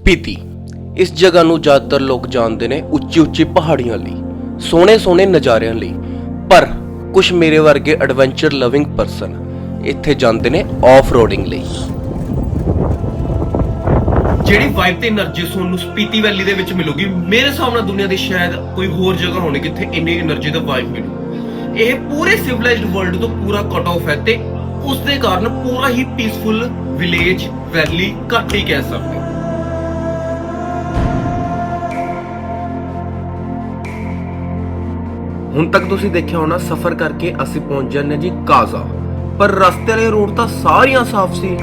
ਸਪੀਤੀ ਇਸ ਜਗ੍ਹਾ ਨੂੰ ਜ਼ਿਆਦਾਤਰ ਲੋਕ ਜਾਣਦੇ ਨੇ ਉੱਚੀ ਉੱਚੀ ਪਹਾੜੀਆਂ ਲਈ, ਸੋਹਣੇ ਸੋਹਣੇ ਨਜ਼ਾਰਿਆਂ ਲਈ। ਪਰ ਕੁਝ ਮੇਰੇ ਵਰਗੇ ਐਡਵੈਂਚਰ ਲਵਿੰਗ ਪਰਸਨ ਇੱਥੇ ਜਾਂਦੇ ਨੇ ਆਫ ਰੋਡਿੰਗ ਲਈ। ਜਿਹੜੀ ਵਾਈਬ ਤੇ એનર્ਜੀ ਸੋਨ ਨੂੰ ਸਪੀਤੀ ਵੈਲੀ ਦੇ ਵਿੱਚ ਮਿਲੂਗੀ, ਮੇਰੇ ਹਿਸਾਬ ਨਾਲ ਦੁਨੀਆ ਦੇ ਸ਼ਾਇਦ ਕੋਈ ਹੋਰ ਜਗ੍ਹਾ ਹੋਣੀ ਜਿੱਥੇ ਇੰਨੀ એનર્ਜੀ ਦਾ ਵਾਈਬ ਮਿਲੂ। ਇਹ ਪੂਰੇ ਸਿਵਲਾਈਜ਼ਡ ਵਰਲਡ ਤੋਂ ਪੂਰਾ ਕਟ ਆਫ ਹੈ ਤੇ ਉਸ ਦੇ ਕਾਰਨ ਪੂਰਾ ਹੀ ਪੀਸਫੁਲ ਵਿਲੇਜ ਵੈਲੀ ਘੱਟ ਹੀ ਕਹਿ ਸਕਦੇ। ਹੁਣ ਤੱਕ ਤੁਸੀਂ ਦੇਖਿਆ ਹੋਣਾ, ਸਫ਼ਰ ਕਰਕੇ ਅਸੀਂ ਪਹੁੰਚ ਜਾਂਦੇ ਹਾਂ ਜੀ ਕਾਜ਼ਾ। ਪਰ ਰਸਤੇ ਵਾਲੇ ਰੋਡ ਤਾਂ ਸਾਰੀਆਂ ਸਾਫ਼ ਸੀ।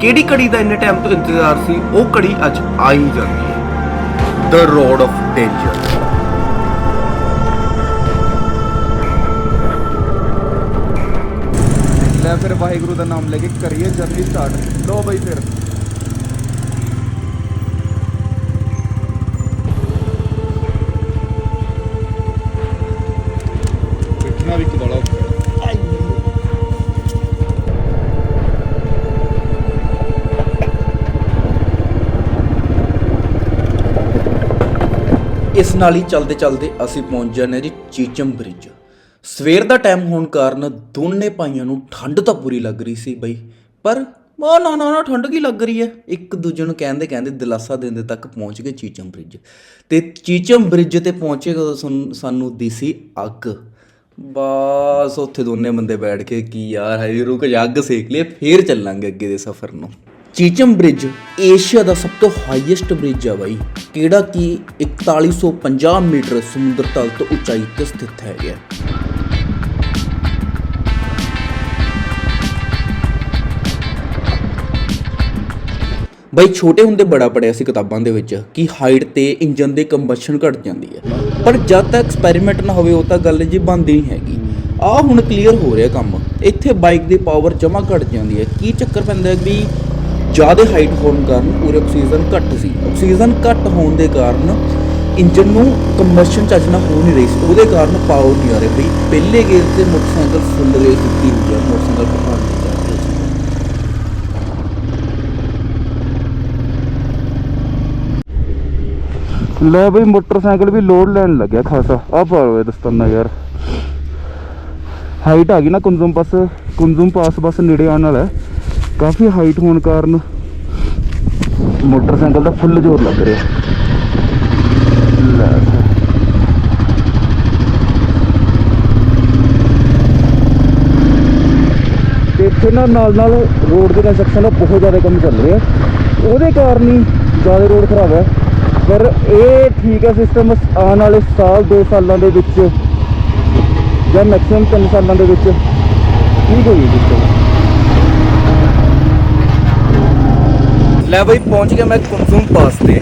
ਕਿਹੜੀ ਕੜੀ ਦਾ ਇੰਨੇ ਟਾਈਮ ਤੋਂ ਇੰਤਜ਼ਾਰ ਸੀ? ਉਹ ਕੜੀ ਅੱਜ ਆ ਹੀ ਜਾਂਦੀ ਹੈ। ਦ ਰੋਡ ਆਫ ਡੇਂਜਰ ਲੈ ਫਿਰ ਵਾਹਿਗੁਰੂ ਦਾ ਨਾਮ ਲੈ ਕੇ ਕਰੀਏ ਜਰਨੀ ਸਟਾਰਟ ਲੋ ਬਈ ਫਿਰ। ਇਸ ਨਾਲ ਹੀ ਚਲਦੇ ਚਲਦੇ ਅਸੀਂ ਪਹੁੰਚ ਜਾਂਦੇ ਹਾਂ ਜੀ ਚੀਚਮ ਬ੍ਰਿਜ ਸਵੇਰ ਦਾ ਟਾਈਮ ਹੋਣ ਕਾਰਨ ਦੋਨੇ ਭਾਈਆਂ ਨੂੰ ਠੰਡ ਤਾਂ ਪੂਰੀ ਲੱਗ ਰਹੀ ਸੀ ਬਈ, ਪਰ ਮਾ ਨਾ ਨਾ ਨਾ, ਠੰਡ ਕੀ ਲੱਗ ਰਹੀ ਹੈ? ਇੱਕ ਦੂਜੇ ਨੂੰ ਕਹਿੰਦੇ ਕਹਿੰਦੇ ਦਿਲਾਸਾ ਦਿੰਦੇ ਤੱਕ ਪਹੁੰਚ ਗਏ ਚੀਚਮ ਬ੍ਰਿਜ ਤੇ ਚੀਚਮ ਬ੍ਰਿਜ ਤੇ ਪਹੁੰਚੇ ਕਦੋਂ ਸਾਨੂੰ- ਸਾਨੂੰ ਦਿਸੀ ਅੱਗ। ਬਸ ਉੱਥੇ ਦੋਨੇ ਬੰਦੇ ਬੈਠ ਕੇ, ਕੀ ਯਾਰ ਹਜੇ ਰੁਕ ਜਾ, ਅੱਗ ਸੇਕ ਲਈਏ ਫੇਰ ਚੱਲਾਂਗੇ ਅੱਗੇ ਦੇ ਸਫ਼ਰ ਨੂੰ। ਚੀਚਮ ਬ੍ਰਿਜ ਏਸ਼ੀਆ ਦਾ ਸਭ ਤੋਂ ਹਾਈਐਸਟ ਬ੍ਰਿਜ ਆ ਬਾਈ, ਕਿਹੜਾ ਕਿ 4150 ਮੀਟਰ ਸਮੁੰਦਰ ਤਲ ਤੋਂ ਉਚਾਈ ਤੇ ਸਥਿਤ ਹੈ ਗਿਆ ਬਈ, ਛੋਟੇ ਹੁੰਦੇ ਬੜਾ ਪੜਿਆ ਸੀ ਕਿਤਾਬਾਂ ਦੇ ਵਿੱਚ ਕਿ ਹਾਈਟ ਤੇ ਇੰਜਨ ਦੇ ਕੰਬਸ਼ਨ ਘਟ ਜਾਂਦੀ ਹੈ। ਪਰ ਜਦ ਤੱਕ ਐਕਸਪੈਰੀਮੈਂਟ ਨਾ ਹੋਵੇ, ਉਹ ਤਾਂ ਗੱਲ ਜੀ ਬਣਦੀ ਨਹੀਂ ਹੈਗੀ। ਆ ਹੁਣ ਕਲੀਅਰ ਹੋ ਰਿਹਾ ਕੰਮ। ਇੱਥੇ ਬਾਈਕ ਦੀ ਪਾਵਰ ਜਮਾ ਘਟ ਜਾਂਦੀ ਹੈ। ਕੀ ਚੱਕਰ ਪੈਂਦਾ ਹੈ ਵੀ ਜ਼ਿਆਦਾ ਹਾਈਟ ਹੋਣ ਕਾਰਨ ਪੂਰੇ ਆਕਸੀਜਨ ਘੱਟ ਸੀ। ਆਕਸੀਜਨ ਘੱਟ ਹੋਣ ਦੇ ਕਾਰਨ ਇੰਜਨ ਨੂੰ ਕੰਬਸ਼ਨ ਚੱਜ ਨਾਲ ਹੋ ਨਹੀਂ ਰਹੀ ਸੀ। ਉਹਦੇ ਕਾਰਨ ਪਾਵਰ ਨਹੀਂ ਆ ਰਹੀ ਬਈ ਪਹਿਲੇ ਗੇਅਰ ਤੇ ਮੋਟਰਸਾਈਕਲ ਫੁੱਲ ਰੇਸ ਦਿੱਤੀ ਹੋਈ ਹੈ ਮੋਟਰਸਾਈਕਲ ਪਹਾੜ ਤੇ ਚੜ੍ਹ ਰਿਹਾ ਸੀ। ਲੈ ਬਈ ਮੋਟਰਸਾਈਕਲ ਵੀ ਲੋਡ ਲੈਣ ਲੱਗਿਆ ਖਾਸਾ। ਆ ਪਾਵੇ ਦਸਤਾਨਾ ਯਾਰ। ਹਾਈਟ ਆ ਗਈ ਨਾ ਕੁੰਜ਼ਮ ਪਾਸ ਕੁੰਜ਼ਮ ਪਾਸ ਬਸ ਨੇੜੇ ਆਉਣ ਵਾਲਾ ਹੈ। ਕਾਫੀ ਹਾਈਟ ਹੋਣ ਕਾਰਨ ਮੋਟਰਸਾਈਕਲ ਦਾ ਫੁੱਲ ਜ਼ੋਰ ਲੱਗ ਰਿਹਾ। ਲੈ। ਇੱਥੇ ਨਾ ਨਾਲ ਨਾਲ ਰੋਡ ਦੇ ਕੰਸਟਰਕਸ਼ਨ ਦਾ ਬਹੁਤ ਜ਼ਿਆਦਾ ਕੰਮ ਚੱਲ ਰਿਹਾ। ਉਹਦੇ ਕਾਰਨ ਹੀ ਜ਼ਿਆਦਾ ਰੋਡ ਖਰਾਬ ਹੈ। ਪਰ ਇਹ ਠੀਕ ਹੈ ਸਿਸਟਮ ਆਉਣ ਵਾਲੇ ਸਾਲ 2 ਸਾਲਾਂ ਦੇ ਵਿੱਚ ਜਾਂ ਮੈਕਸਿਮਮ 3 ਸਾਲਾਂ ਦੇ ਵਿੱਚ ਠੀਕ ਹੋਈ ਸਿਸਟਮ ਲੈ ਬਈ, ਪਹੁੰਚ ਗਿਆ ਮੈਂ ਕੁੰਜ਼ੂਮ ਪਾਸ ਤੇ।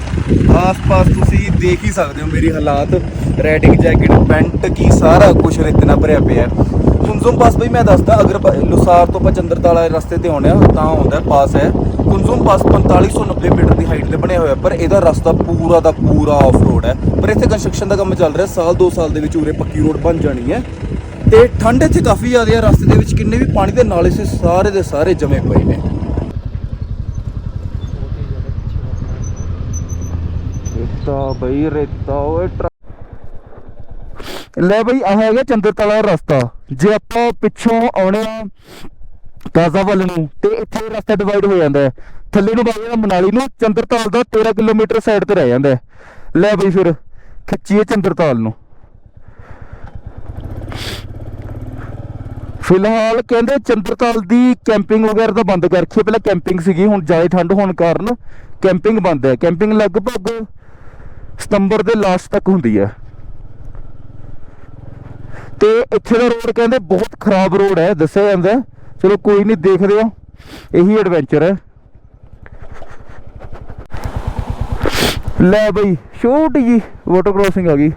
ਆਸ-ਪਾਸ ਤੁਸੀਂ ਦੇਖ ਹੀ ਸਕਦੇ ਹੋ ਮੇਰੀ ਹਾਲਾਤ। ਰਾਈਡਿੰਗ ਜੈਕਟ ਪੈਂਟ ਕੀ ਸਾਰਾ ਕੁਝ ਰੇਤੇ ਨਾਲ ਭਰਿਆ ਪਿਆ ਹੈ। ਕੁੰਜ਼ੂਮ ਪਾਸ ਬਈ, ਮੈਂ ਦੱਸਦਾ, ਅਗਰ ਪ- ਲੁਸਾਰ ਤੋਂ ਆਪਾਂ ਚੰਦਰਤਾਲਾ ਰਸਤੇ ਤੇ ਆਉਣੇ ਆ, ਤਾਂ ਆਉਂਦਾ ਪਾਸ ਹੈ। ਕੁੰਜ਼ੂਮ ਪਾਸ 4590 ਮੀਟਰ ਦੀ ਹਾਈਟ ਤੇ ਬਣਿਆ ਹੋਇਆ, ਪਰ ਇਹਦਾ ਰਸਤਾ ਪੂਰਾ ਦਾ ਪੂਰਾ ਆਫ ਰੋਡ ਹੈ। ਪਰ ਇੱਥੇ ਕੰਸਟਰਕਸ਼ਨ ਦਾ ਕੰਮ ਚੱਲ ਰਿਹਾ, ਸਾਲ 2 ਸਾਲ ਦੇ ਵਿੱਚ ਉਰੇ ਪੱਕੀ ਰੋਡ ਬਣ ਜਾਣੀ ਹੈ। ਤੇ ਠੰਡ ਇੱਥੇ ਕਾਫੀ ਜ਼ਿਆਦਾ ਹੈ, ਰਸਤੇ ਦੇ ਵਿੱਚ ਕਿੰਨੇ ਵੀ ਪਾਣੀ ਦੇ ਨਾਲੇ ਸੀ ਸਾਰੇ ਦੇ ਸਾਰੇ ਜਮੇ ਪਏ ਨੇ। ਰੇਤਾ ਬਈ ਰੇਤਾ ਓਏ ਲੈ ਬਈ, ਆਹ ਹੈਗਾ ਚੰਦਰਤਲਾ ਰਸਤਾ। ਜੇ ਆਪਾਂ ਪਿੱਛੋਂ ਆਉਣੇ ਆ ਕਾਜ਼ਾ ਵੱਲ ਨੂੰ, ਤੇ ਇੱਥੇ ਰਸਤਾ ਡਿਵਾਈਡ ਹੋ ਜਾਂਦਾ ਥੱਲੇ ਨੂੰ ਵਗ ਮਨਾਲੀ ਨੂੰ ਚੰਦਰਤਾਲ ਦਾ 13 ਕਿਲੋਮੀਟਰ ਸਾਈਡ ਤੇ ਰਹਿ ਜਾਂਦਾ ਲੈ ਬਈ ਫਿਰ, ਖਿੱਚੀਏ ਚੰਦਰਤਾਲ ਨੂੰ। ਫਿਲਹਾਲ ਕਹਿੰਦੇ ਚੰਦਰਤਾਲ ਦੀ ਕੈਂਪਿੰਗ ਵਗੈਰਾ ਤਾਂ ਬੰਦ ਕਰ ਰੱਖੀ ਪਹਿਲਾਂ ਕੈਂਪਿੰਗ ਸੀਗੀ, ਹੁਣ ਜ਼ਿਆਦਾ ਠੰਡ ਹੋਣ ਕਾਰਨ ਕੈਂਪਿੰਗ ਬੰਦ ਹੈ। ਕੈਂਪਿੰਗ ਲਗਭਗ ਸਤੰਬਰ ਦੇ ਲਾਸਟ ਤੱਕ ਹੁੰਦੀ ਹੈ। ਤੇ ਇੱਥੇ ਦਾ ਰੋਡ ਕਹਿੰਦੇ ਬਹੁਤ ਖਰਾਬ ਰੋਡ ਹੈ, ਦੱਸਿਆ ਜਾਂਦਾ ਚਲੋ ਕੋਈ ਨਹੀਂ ਦੇਖਦੇ ਆ ਇਹੀ ਐਡਵੈਂਚਰ ਹੈ। ਲੈ ਬਈ, ਛੋਟੀ ਜੀ ਵਾਟਰ ਕ੍ਰੋਸਿੰਗ ਆ ਗਈ।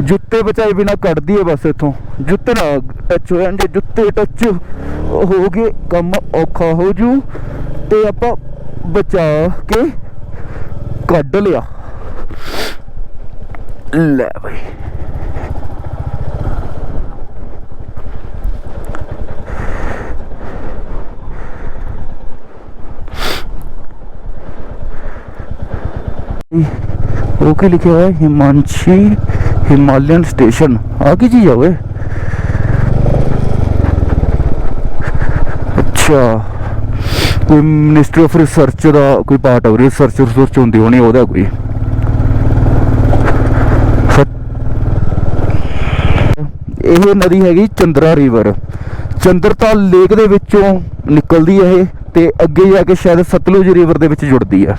ਜੁੱਤੇ ਬਚਾਏ ਬਿਨਾ ਕੱਢਦੀ ਹੈ ਬਸ ਇੱਥੋਂ। ਜੁੱਤੇ ਨਾ ਟੱਚ ਹੋ ਜਾਣ ਜੇ ਜੁੱਤੇ ਟੱਚ ਹੋ ਗਏ, ਕੰਮ ਔਖਾ ਹੋ ਜੂ। ਤੇ ਆਪਾਂ ਬਚਾ ਕੇ ਕੱਢ ਲਿਆ। ਲੈ ਬਈ ਉਹ ਕੀ ਲਿਖਿਆ ਹੋਇਆ ਹਿਮਾਂਸ਼ੀ ਹਿਮਾਲਯਨ ਸਟੇਸ਼ਨ ਆ ਕੀ ਚੀਜ਼ ਆ ਓਏ ਅੱਛਾ ਕੋਈ ਮਿਨਿਸਟਰੀ ਆਫ ਰਿਸਰਚ ਦਾ ਕੋਈ ਪਾਰਟ ਆ ਰਿਸਰਚ ਰਿਸਰਚ ਹੁੰਦੀ ਹੋਣੀ ਉਹਦਾ ਕੋਈ ਇਹ ਨਦੀ ਹੈਗੀ ਚੰਦਰਾ ਰਿਵਰ। ਚੰਦਰਤਾਲ ਲੇਕ ਦੇ ਵਿੱਚੋਂ ਨਿਕਲਦੀ ਹੈ ਇਹ ਤੇ ਅੱਗੇ ਜਾ ਕੇ ਸ਼ਾਇਦ ਸਤਲੁਜ ਰਿਵਰ ਦੇ ਵਿੱਚ ਜੁੜਦੀ ਹੈ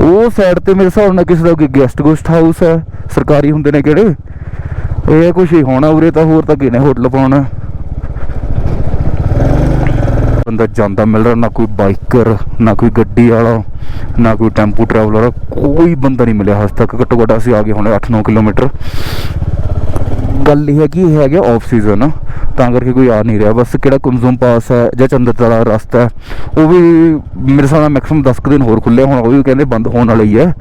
ਉਹ ਸਾਈਡ ਤੇ ਮੇਰੇ ਹਿਸਾਬ ਨਾਲ ਕਿਸੇ ਦਾ ਕੋਈ ਗੈਸਟ ਗੋਸਟ ਹਾਊਸ ਹੈ ਸਰਕਾਰੀ ਹੁੰਦੇ ਨੇ ਕਿਹੜੇ? ਇਹ ਕੁਛ ਹੀ ਹੋਣਾ ਉਰੇ ਤਾਂ ਹੋਰ ਤਾਂ ਕਿਨੇ ਹੋਟਲ ਪਾਉਣਾ। ਬੰਦਾ ਜਾਂਦਾ ਮਿਲ ਰਿਹਾ ਨਾ ਕੋਈ ਬਾਈਕਰ, ਨਾ ਕੋਈ ਗੱਡੀ ਵਾਲਾ, ਨਾ ਕੋਈ ਟੈਂਪੂ ਟਰੈਵਲਰ ਕੋਈ ਬੰਦਾ ਨਹੀਂ ਮਿਲਿਆ ਹਜੇ ਤੱਕ। ਘੱਟੋ ਘੱਟ ਅਸੀਂ ਆ ਗਏ ਹੁਣੇ 8-9 ਕਿਲੋਮੀਟਰ। ਗੱਲ ਇਹ ਹੈ ਕਿ ਇਹ ਹੈਗਾ ਆਫ ਸੀਜ਼ਨ ਤਾਂ ਕਰਕੇ ਕੋਈ ਆ ਨਹੀਂ ਰਿਹਾ। ਬਸ ਕਿਹੜਾ ਕੁੰਜ਼ਮ ਪਾਸ ਹੈ ਜਾਂ ਚੰਦਰਤਲਾ ਰਸਤਾ ਹੈ, ਉਹ ਵੀ ਮੇਰੇ ਹਿਸਾਬ ਨਾਲ ਮੈਕਸਿਮਮ 10 ਕੁ ਦਿਨ ਹੋਰ ਖੁੱਲੇ ਹੁਣ ਉਹ ਵੀ ਕਹਿੰਦੇ ਬੰਦ ਹੋਣ ਵਾਲਾ ਹੀ। ਹੈ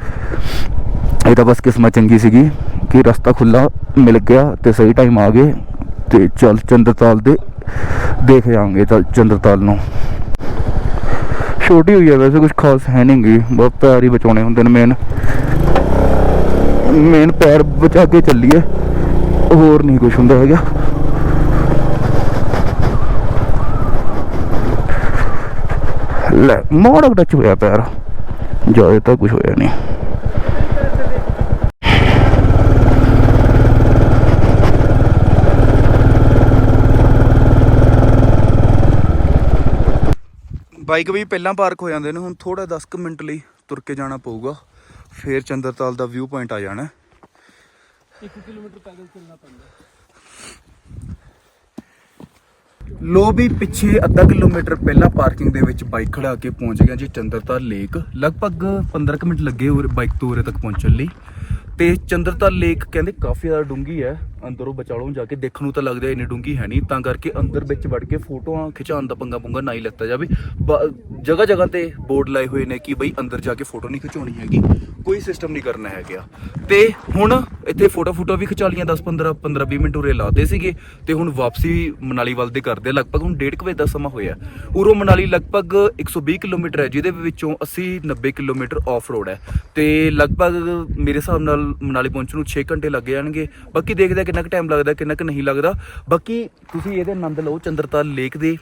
ਇਹ ਤਾਂ ਬਸ ਕਿਸਮਤ ਚੰਗੀ ਸੀਗੀ ਕਿ ਰਸਤਾ ਖੁੱਲਾ ਮਿਲ ਗਿਆ ਤੇ ਸਹੀ ਟਾਈਮ ਆ ਗਏ। ਤੇ ਚੱਲ ਚੰਦਰਤਾਲ ਦੇ ਦੇਖ ਜਾਾਂਗੇ ਚੱਲ ਚੰਦਰਤਾਲ ਨੂੰ। ਛੋਟੀ ਹੋਈ ਹੈ ਵੈਸੇ ਕੁਝ ਖਾਸ ਹੈ ਨਹੀਂ ਗੀ, ਬਹੁਤ ਪੈਰ ਹੀ ਬਚਾਉਣੇ ਹੁੰਦੇ ਨੇ ਮੇਨ ਮੇਨ ਪੈਰ ਬਚਾ ਕੇ ਚੱਲੀਏ, ਹੋਰ ਨਹੀਂ ਕੁਝ ਹੁੰਦਾ ਹੈਗਾ। ਲੈ ਮੋੜਕ ਟੱਚ ਹੋਇਆ ਪੈਰ, ਜ਼ਿਆਦਾ ਤਾਂ ਕੁਝ ਹੋਇਆ ਨਹੀਂ ਬਾਈਕ ਵੀ ਪਹਿਲਾਂ ਪਾਰਕ ਹੋ ਜਾਂਦੇ ਨੇ ਹੁਣ ਥੋੜਾ 10 ਕੁ ਮਿੰਟ ਲਈ ਤੁਰ ਕੇ ਜਾਣਾ ਪਊਗਾ। ਫੇਰ ਚੰਦਰਤਾਲ ਦਾ ਵਿਊ ਪੁਆਇੰਟ ਆ ਜਾਣਾ। 1 ਕਿਲੋਮੀਟਰ ਪੈਦਲ ਚੱਲਣਾ ਪੈਂਦਾ। ਲੋ ਵੀ ਪਿੱਛੇ ਅੱਧਾ ਕਿਲੋਮੀਟਰ ਪਹਿਲਾਂ ਪਾਰਕਿੰਗ ਦੇ ਵਿੱਚ ਬਾਈਕ ਖੜਾ ਕੇ ਪਹੁੰਚ ਗਿਆ ਜੀ ਚੰਦਰਤਾਲ ਲੇਕ। ਲਗਭਗ 15 ਕੁ ਮਿੰਟ ਲੱਗੇ ਬਾਈਕ ਤੋਂ ਉਰੇ ਤੱਕ ਪਹੁੰਚਣ ਲਈ। ਤੇ ਚੰਦਰਤਾਲ ਲੇਕ ਕਹਿੰਦੇ ਕਾਫੀ ਜ਼ਿਆਦਾ ਡੂੰਗੀ ਹੈ। ਅੰਦਰੋਂ ਬਚਾਲੋਂ ਜਾ ਕੇ ਦੇਖਣ ਨੂੰ ਤਾਂ ਲੱਗਦਾ ਇੰਨੀ ਡੂੰਗੀ ਹੈ ਨਹੀਂ, ਤਾਂ ਕਰਕੇ ਅੰਦਰ ਵਿੱਚ ਵੜ ਕੇ ਫੋਟੋਆਂ ਖਿਚਾਉਣ ਦਾ ਪੰਗਾ ਪੁੰਗਾ ਨਾ ਹੀ ਲੈਤਾ ਜਾਵੇ। ਜਗ੍ਹਾ ਜਗ੍ਹਾ ਤੇ ਬੋਰਡ ਲਾਏ ਹੋਏ ਨੇ ਕਿ ਬਈ ਅੰਦਰ ਜਾ ਕੇ ਫੋਟੋ ਨਹੀਂ ਖਿਚਾਉਣੀ ਹੈਗੀ। ਕੋਈ ਸਿਸਟਮ ਨਹੀਂ ਕਰਨਾ ਹੈਗਾ। ਤੇ ਹੁਣ ਇੱਥੇ ਫੋਟੋ ਫੋਟੋ ਵੀ ਖਿਚਾ ਲੀਆਂ 10 15 15 20 ਮਿੰਟ ਉਰੇ ਲਾਤੇ ਸੀਗੇ। ਤੇ ਹੁਣ ਵਾਪਸੀ ਮਨਾਲੀ ਵੱਲ ਦੇ ਕਰਦੇ ਲਗਭਗ ਹੁਣ 1.5 ਵਜੇ ਦਾ ਸਮਾਂ ਹੋਇਆ। ਉਰੋਂ ਮਨਾਲੀ ਲਗਭਗ 120 ਕਿਲੋਮੀਟਰ ਹੈ, ਜਿਹਦੇ ਵਿੱਚੋਂ 80 90 ਕਿਲੋਮੀਟਰ ਆਫ ਰੋਡ ਹੈ। ਤੇ ਲਗਭਗ ਮੇਰੇ ਹਿਸਾਬ ਨਾਲ ਮਨਾਲੀ ਪਹੁੰਚਣ ਨੂੰ 6 ਘੰਟੇ ਲੱਗ ਜਾਣਗੇ। ਬਾਕੀ ਦੇਖਦੇ ਆ ਕਿੰਨਾ ਕੁ ਟਾਈਮ ਲੱਗਦਾ, ਕਿੰਨਾ ਕੁ ਨਹੀਂ ਲੱਗਦਾ। ਬਾਕੀ ਤੁਸੀਂ ਇਹਦੇ ਆਨੰਦ ਲਓ ਚੰਦਰਤਾਲ ਲੇਕ ਦੇ।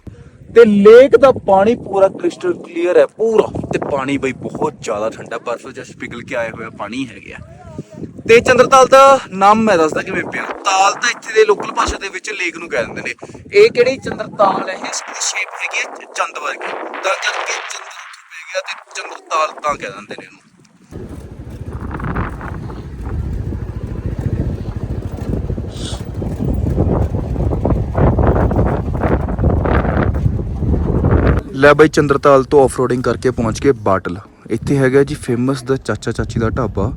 ਤੇ ਲੇਕ ਦਾ ਪਾਣੀ ਪੂਰਾ ਕ੍ਰਿਸਟਲ ਕਲੀਅਰ ਹੈ, ਪੂਰਾ। ਤੇ ਪਾਣੀ ਬਈ ਬਹੁਤ ਜ਼ਿਆਦਾ ਠੰਡਾ ਬਰਫ਼ ਜਸ ਪਿਘਲ ਕੇ ਆਇਆ ਹੋਇਆ ਪਾਣੀ ਹੈਗਾ ਤੇ ਚੰਦਰਤਾਲ ਦਾ ਨਾਮ ਮੈਂ ਦੱਸਦਾ ਕਿਵੇਂ ਪਿਆ। ਤਾਲ ਤਾਂ ਇੱਥੇ ਦੇ ਲੋਕਲ ਭਾਸ਼ਾ ਦੇ ਵਿੱਚ ਲੇਕ ਨੂੰ ਕਹਿ ਦਿੰਦੇ ਨੇ। ਇਹ ਕਿਹੜੀ ਚੰਦਰਤਾਲ ਹੈ? ਇਸ ਦੀ ਸ਼ੇਪ ਹੈਗੀ ਹੈ ਚੰਦ ਵਰਗੀ। ਤਾਂ ਕਰਕੇ ਚੰਦਰ ਪੈ ਗਿਆ ਤੇ ਚੰਦਰਤਾਲ ਤਾਂ ਕਹਿ ਦਿੰਦੇ ਨੇ ਇਹਨੂੰ। ਲੈ ਬਾਈ ਚੰਦਰਤਾਲ ਤੋਂ ਆਫਰੋਡਿੰਗ ਕਰਕੇ ਪਹੁੰਚ ਗਏ ਬਾਟਲ। ਇੱਥੇ ਹੈਗਾ ਜੀ ਫੇਮਸ ਦਾ ਚਾਚਾ ਚਾਚੀ ਦਾ ਢਾਬਾ।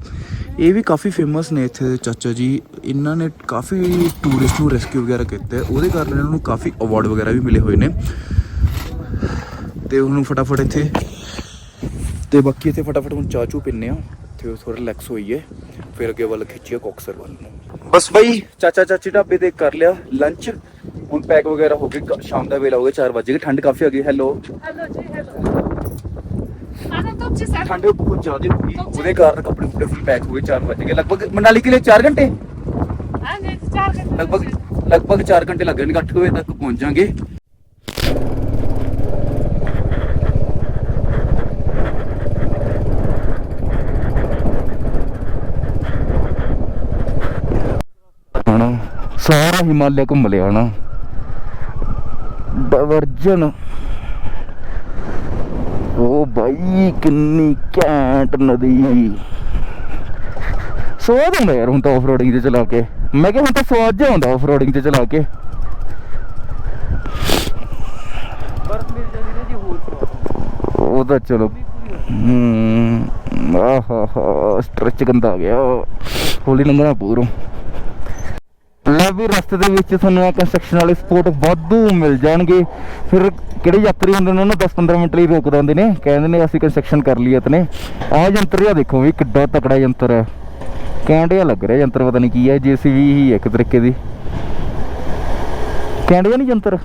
ਇਹ ਵੀ ਕਾਫੀ ਫੇਮਸ ਨੇ ਇੱਥੇ ਦੇ ਚਾਚਾ ਜੀ। ਇਹਨਾਂ ਨੇ ਕਾਫੀ ਟੂਰਿਸਟ ਨੂੰ ਰੈਸਕਿਊ ਵਗੈਰਾ ਕੀਤਾ। ਉਹਦੇ ਕਾਰਨ ਇਹਨਾਂ ਨੂੰ ਕਾਫੀ ਅਵਾਰਡ ਵਗੈਰਾ ਵੀ ਮਿਲੇ ਹੋਏ ਨੇ। ਤੇ ਉਹਨੂੰ ਫਟਾਫਟ ਇੱਥੇ ਤੇ ਬਾਕੀ ਇੱਥੇ ਫਟਾਫਟ ਹੁਣ ਚਾਹ ਚੂ ਪੀਨੇ ਆ ਤੇ ਥੋੜਾ ਰਿਲੈਕਸ ਹੋਈਏ ਫਿਰ ਅੱਗੇ ਵੱਲ ਖਿੱਚੀਏ ਕੋਕਸਰ ਵੱਲ ਬਸ ਬਾਈ। ਚਾਚਾ ਚਾਚੀ ਢਾਬੇ ਤੇ ਕਰ ਲਿਆ ਲੰਚ ਹੁਣ ਪੈਕ ਵਗੈਰਾ ਹੋ ਕੇ ਸ਼ਾਮ ਦਾ ਵੇਲਾ ਹੋ ਗਿਆ 4 ਵਜੇ ਗਏ ਠੰਡ ਕਾਫੀ ਹੋ ਗਈ ਹੈਲੋ ਹੈਲੋ ਜੀ ਹੈਲੋ ਆਨਾ ਤੋਂ ਠੰਡ ਬਹੁਤ ਜ਼ਿਆਦਾ ਹੋ ਗਈ ਉਹਦੇ ਕਾਰਨ ਕੱਪੜੇ ਕੁੱਪੜੇ ਫੁੱਲ ਪੈਕ ਹੋ ਗਏ 4 ਵਜੇ ਗਏ। ਲਗਭਗ ਮਨਾਲੀ ਕਿਲੇ ਲਈ 4 ਘੰਟੇ? ਹਾਂ ਜੀ 4 ਘੰਟੇ ਲਗਭਗ ਲਗਭਗ 4 ਘੰਟੇ ਲੱਗਣਗੇ 8 ਵਜੇ ਤੱਕ ਪਹੁੰਚ ਜਾਾਂਗੇ ਸਾਰਾ ਹਿਮਾਲਿਆ ਘੁੰਮ ਲਿਆ ਨਾ ਡਵਰਜਨ ਉਹ ਬਾਈ, ਕਿੰਨੀ ਘੈਂਟ ਨਦੀ। ਸਵਾਦ ਹੁੰਦਾ ਯਾਰ ਹੁਣ ਤਾਂ ਆਫਰੋਡਿੰਗ ਤੇ ਚਲਾ ਕੇ। ਮੈਂ ਕਿਹਾ ਹੁਣ ਤਾਂ ਸਵਾਦ ਜਿਹਾ ਹੁੰਦਾ ਆਫਰੋਡਿੰਗ ਤੇ ਚਲਾ ਕੇ। ਬਰਫ਼ ਮਿਲ ਜਾਂਦੀ ਨਾ ਜੀ ਹੋਰ ਸਵਾਦ ਉਹ ਤਾਂ ਚਲੋ, ਹੂੰ, ਆਹਾ ਹਾ ਸਟ੍ਰੈਚ ਗੰਦਾ ਆ ਗਿਆ। ਹੋਲੀ ਲੰਘਣਾ ਪੂਰੋਂ ਲੈ ਵੀ ਰਸਤੇ ਦੇ ਵਿੱਚ ਤੁਹਾਨੂੰ ਆ ਕੰਸਟਰਕਸ਼ਨ ਵਾਲੇ ਸਪੋਟ ਵਾਧੂ ਮਿਲ ਜਾਣਗੇ। ਫਿਰ ਕਿਹੜੇ ਯਾਤਰੀ ਹੁੰਦੇ ਨੇ, ਉਹਨਾਂ 10-15 ਮਿੰਟ ਲਈ ਰੋਕ ਦਿੰਦੇ ਨੇ। ਕਹਿੰਦੇ ਨੇ, ਅਸੀਂ ਕੰਸਟਰਕਸ਼ਨ ਕਰ ਲਈ ਇਤਨੇ ਆਹ ਯੰਤਰ ਜਿਹਾ ਦੇਖੋ ਵੀ, ਕਿੱਡਾ ਤਕੜਾ ਯੰਤਰ ਹੈ। ਕੈਂਡਿਆ ਲੱਗ ਰਿਹਾ ਯੰਤਰ, ਪਤਾ ਨਹੀਂ ਕੀ ਹੈ, ਜੀਸੀਬੀ ਹੀ ਹੈ ਇੱਕ ਤਰੀਕੇ ਦੀ। ਕੈਂਡਿਆ ਨਹੀਂ ਯੰਤਰ?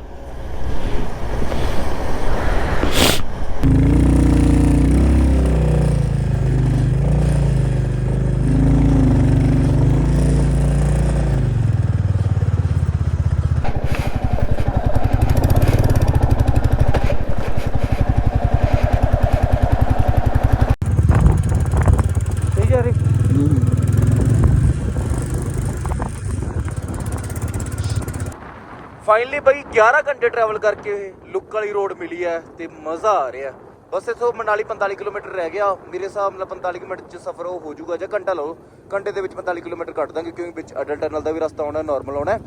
ਫਾਈਨਲੀ ਬਈ 11 ਘੰਟੇ ਟਰੈਵਲ ਕਰਕੇ ਲੁੱਕ ਵਾਲੀ ਰੋਡ ਮਿਲੀ ਹੈ ਤੇ ਮਜ਼ਾ ਆ ਰਿਹਾ। ਬਸ ਇਥੋਂ ਮਨਾਲੀ 45 ਕਿਲੋਮੀਟਰ ਰਹਿ ਗਿਆ। ਮੇਰੇ ਹਿਸਾਬ ਨਾਲ 45 ਕਿਲੋਮੀਟਰ ਚ ਸਫ਼ਰ ਉਹ ਹੋ ਜਾਊਗਾ ਜਾਂ ਘੰਟਾ ਲਓ। ਘੰਟੇ ਦੇ ਵਿੱਚ 45 ਕਿਲੋਮੀਟਰ ਕੱਟ ਦਾਂਗੇ ਕਿਉਂਕਿ ਵਿੱਚ ਅਡਲ ਟਨਲ ਦਾ ਵੀ ਰਸਤਾ ਆਉਣਾ ਨਾਰਮਲ ਆਉਣਾ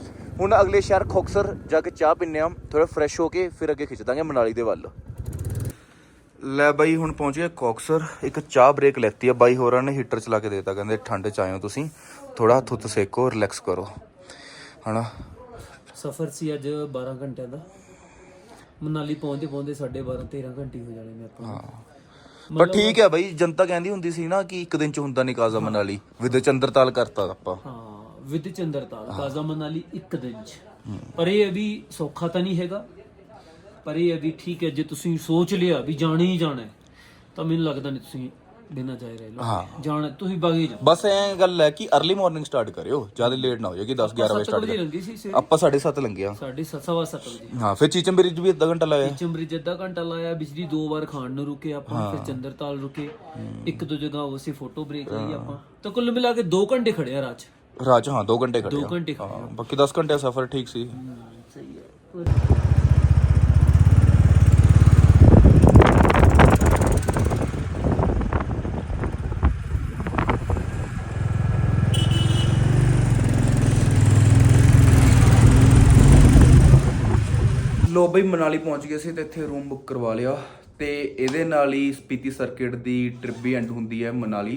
ਹੁਣ ਅਗਲੇ ਸ਼ਹਿਰ ਖੋਕਸਰ ਜਾ ਕੇ ਚਾਹ ਪੀਂਦੇ ਆ ਥੋੜਾ ਫਰੈਸ਼ ਹੋ ਕੇ ਫਿਰ ਅੱਗੇ ਖਿੱਚ ਦਾਂਗੇ ਮਨਾਲੀ ਦੇ ਵੱਲ। ਲੈ ਬਾਈ ਹੁਣ ਪਹੁੰਚ ਗਏ ਕੌਕਸਰ ਇੱਕ ਚਾਹ ਬ੍ਰੇਕ ਲੈਤੀ ਆ। ਬਾਈ ਹੋਰਾਂ ਨੇ ਹੀਟਰ ਚਲਾ ਕੇ ਦੇਤਾ। ਕਹਿੰਦੇ ਠੰਡ ਚ ਆਇਓ ਤੁਸੀਂ। ਥੋੜਾ ਥੁੱਤ ਸੇਕੋ ਰਿਲੈਕਸ ਕਰੋ। ਹਨਾ? ਸਫ਼ਰ ਸੀ ਅੱਜ 12 ਘੰਟਿਆਂ ਦਾ। ਮਨਾਲੀ ਪਹੁੰਚਦੇ ਪਹੁੰਚਦੇ ਸਾਡੇ 12 13 ਘੰਟੇ ਹੋ ਜਾਣੇ ਨੇ ਆਪਾਂ ਨੂੰ। ਪਰ ਠੀਕ ਹੈ ਬਾਈ ਜਨਤਾ ਕਹਿੰਦੀ ਹੁੰਦੀ ਸੀ ਨਾ ਕਿ ਇੱਕ ਦਿਨ ਚ ਹੁੰਦਾ ਨਹੀਂ ਕਾਜ਼ਾ ਮਨਾਲੀ। ਵਿਦ ਚੰਦਰਤਾਲ ਕਰਤਾ ਆਪਾਂ। ਹਾਂ ਵਿਦ ਚੰਦਰਤਾਲ। ਕਾਜ਼ਾ ਮਨਾਲੀ ਇੱਕ ਦਿਨ ਚ। ਪਰ ਇਹ ਅਭੀ ਸੌਖਾ ਤਾਂ ਨਹੀਂ ਹੈਗਾ। ਪਰ ਇਹ ਅਭੀ ਠੀਕ ਹੈ ਜੇ ਤੁਸੀਂ ਸੋਚ ਲਿਆ ਵੀ ਜਾਣਾ ਹੀ ਜਾਣਾ ਹੈ, ਤਾਂ ਮੈਨੂੰ ਲੱਗਦਾ ਨਹੀਂ ਤੁਸੀਂ ਬਿਨਾਂ ਜਾਏ ਰਹਿ ਹਾਂ। ਜਾਣਾ ਤੁਸੀਂ ਬਾਗੀ ਜਾਓ। ਬਸ ਐ ਗੱਲ ਹੈ ਕਿ अर्ਲੀ ਮਾਰਨਿੰਗ ਸਟਾਰਟ ਕਰਿਓ ਜ਼ਿਆਦਾ ਲੇਟ ਨਾ ਹੋ ਜਾਏ ਕਿ 10 11 ਵਜੇ ਸੱਤ ਵਜੇ ਸਟਾਰਟ ਲੰਗੀ ਸੀ ਸਵੇਰੇ। ਆਪਾਂ 7:30 ਲੰਘਿਆ ਸਾਢੇ ਸੱਤ ਸਵਾ ਸੱਤ ਵਜੇ। ਹਾਂ ਫਿਰ ਚੀਚਮ ਬ੍ਰਿਜ ਵੀ ਅੱਧਾ ਘੰਟਾ ਲਾਇਆ। ਚੰਬਰੀ ਅੱਧਾ ਘੰਟਾ ਲਾਇਆ ਬਿਜਲੀ ਦੋ ਵਾਰ ਖਾਣ ਨੂੰ ਰੁਕੇ ਆਪਾਂ ਫਿਰ ਚੰਦਰਤਾਲ ਰੁਕੇ। ਇੱਕ ਦੋ ਜਗ੍ਹਾ ਉਸੇ ਫੋਟੋ ਬ੍ਰੇਕ ਲਈ ਆਪਾਂ। ਤਾਂ ਕੁੱਲ ਮਿਲਾ ਕੇ 2 ਘੰਟੇ ਖੜਿਆ ਰਾਜ ਰਾਜ ਹਾਂ 2 ਘੰਟੇ ਖੜਿਆ 2 ਘੰਟੇ ਖੜਿਆ ਹਾਂ ਬਾਕੀ 10 ਘੰਟੇ ਦਾ ਸਫ਼ਰ ਠੀਕ ਸੀ। ਸਹੀ ਹੈ ਲੋ ਬਈ ਮਨਾਲੀ ਪਹੁੰਚ ਗਏ ਸੀ ਤੇ ਇੱਥੇ ਰੂਮ ਬੁੱਕ ਕਰਵਾ ਲਿਆ ਤੇ ਇਹਦੇ ਨਾਲ ਹੀ ਸਪੀਤੀ ਸਰਕਿਟ ਦੀ ਟ੍ਰਿਪ ਵੀ ਐਂਡ ਹੁੰਦੀ ਹੈ ਮਨਾਲੀ।